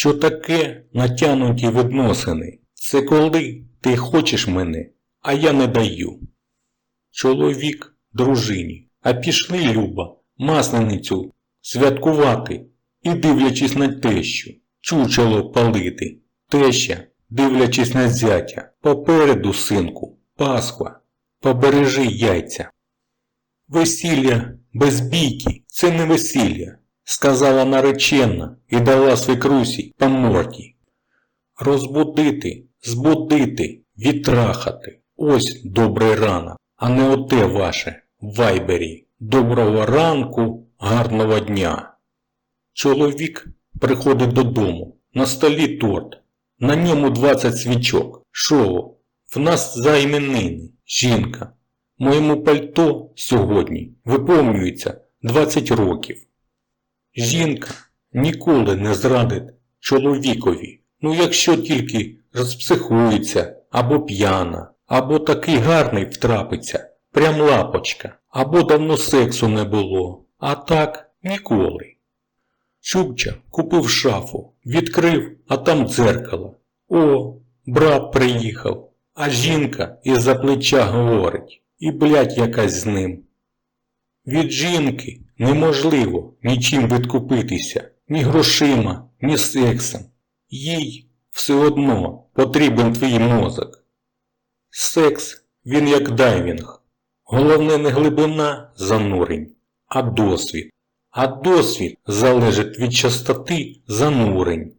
Що таке натягнуті відносини? Це коли ти хочеш мене, а я не даю. Чоловік дружині, а пішли, Люба, масленицю святкувати і дивлячись на тещу, чучело палити. Теща, дивлячись на зятя, попереду, синку, Пасхва, побережи яйця. Весілля без бійки – це не весілля, сказала наречена і дала свекрусі по морді. Розбудити, збудити, відтрахати. Ось добрий ранок, а не оте ваше вайбері. Доброго ранку, гарного дня. Чоловік приходить додому. На столі торт. На ньому 20 свічок. Шоу. В нас за іменини. Жінка. Моєму пальто сьогодні виповнюється 20 років. Жінка ніколи не зрадить чоловікові. Ну якщо тільки розпсихується, або п'яна, або такий гарний втрапиться, прям лапочка, або давно сексу не було, а так ніколи. Чубча купив шафу, відкрив, а там дзеркало. О, брат приїхав, а жінка із-за плеча говорить, і блядь, якась з ним. Від жінки неможливо нічим відкупитися, ні грошима, ні сексом. Їй все одно потрібен твій мозок. Секс він як дайвінг. Головне не глибина занурень, а досвід. А досвід залежить від частоти занурень.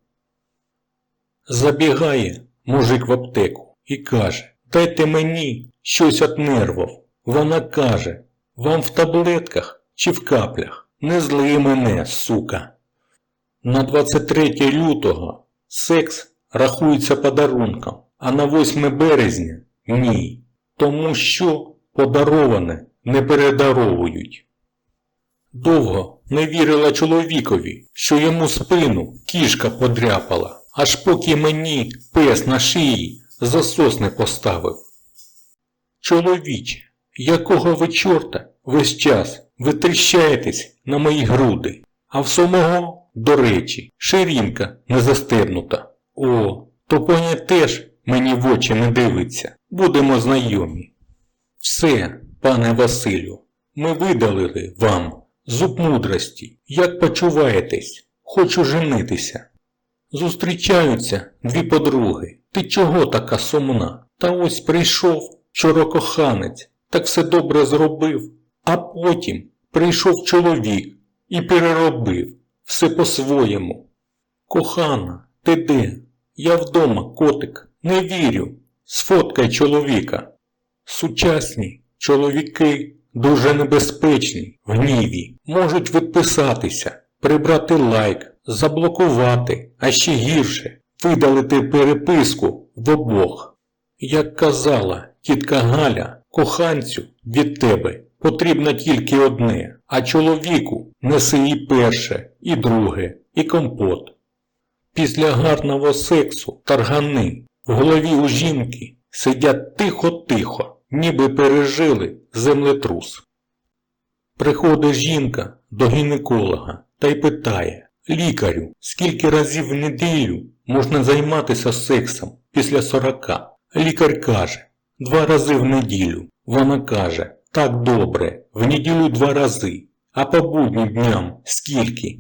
Забігає мужик в аптеку і каже, дайте мені щось от нервів. Вона каже, вам в таблетках чи в каплях? Не зли мене, сука. На 23 лютого секс рахується подарунком, а на 8 березня ні. Тому що подароване не передаровують. Довго не вірила чоловікові, що йому спину кішка подряпала, аж поки мені пес на шиї засос не поставив. Чоловіче, якого ви чорта весь час витріщаєтесь на мої груди, а в самого, до речі, ширинка не застебнута. О, то поня теж мені в очі не дивиться, будемо знайомі. Все, пане Василю, ми видалили вам зуб мудрості. Як почуваєтесь? Хочу женитися. Зустрічаються дві подруги. Ти чого така сумна? Та ось прийшов вчора коханець, так все добре зробив, а потім прийшов чоловік і переробив все по-своєму. Кохана, ти де? Я вдома, котик, не вірю. Сфоткай чоловіка. Сучасні чоловіки дуже небезпечні в гніві, можуть відписатися, прибрати лайк, заблокувати, а ще гірше видалити переписку в обох. Як казала тітка Галя, коханцю від тебе потрібно тільки одне, а чоловіку неси і перше, і друге, і компот. Після гарного сексу таргани в голові у жінки сидять тихо-тихо, ніби пережили землетрус. Приходить жінка до гінеколога та й питає Лікарю, скільки разів в неділю можна займатися сексом після 40? Лікар каже, два рази в неділю. Вона каже, так добре, в неділю два рази, а по буднім дням скільки?